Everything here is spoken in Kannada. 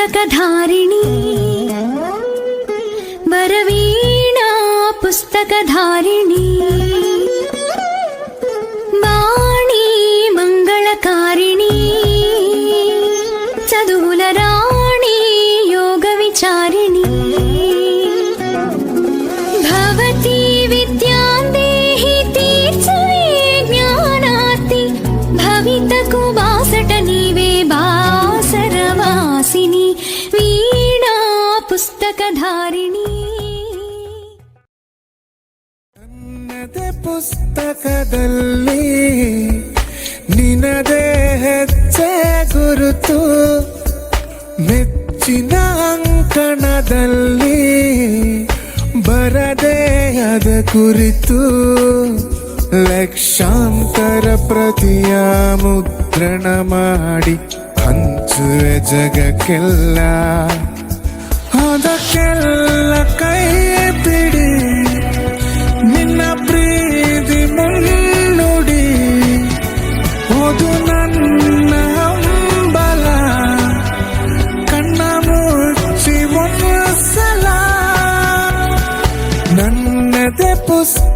पुस्तकधारिणी वरवीणा पुस्तकधारिणी वाणी मङ्गलकारिणी चदुलराणि योगविचारिणी भवती विद्यां देहि तीर्चये ज्ञानार्ति भवितकुवासट ಪುಸ್ತಕಧಾರಿಣಿ. ನನ್ನದೇ ಪುಸ್ತಕದಲ್ಲಿ ನಿನದೇ ಹೆಜ್ಜೆ ಗುರುತು. ಮೆಚ್ಚಿನ ಅಂಕಣದಲ್ಲಿ ಬರದೇಯದ ಕುರಿತು. ಲಕ್ಷಾಂತರ ಪ್ರತಿಯ ಮುದ್ರಣ ಮಾಡಿ ಹಂಚುವೆ ಜಗಕ್ಕೆಲ್ಲ. ಅದಕ್ಕೆಲ್ಲ ಕೈ ಬಿಡಿ. ನಿನ್ನ ಪ್ರೀತಿ ಮುನ್ನುಡಿ ಓದು ನನ್ನ ಹಂಬಲ. ಕಣ್ಣ ಮುಚ್ಚಿ ಒಂದು ಸಲ ನನ್ನದೇ ಪುಸ್ತಕ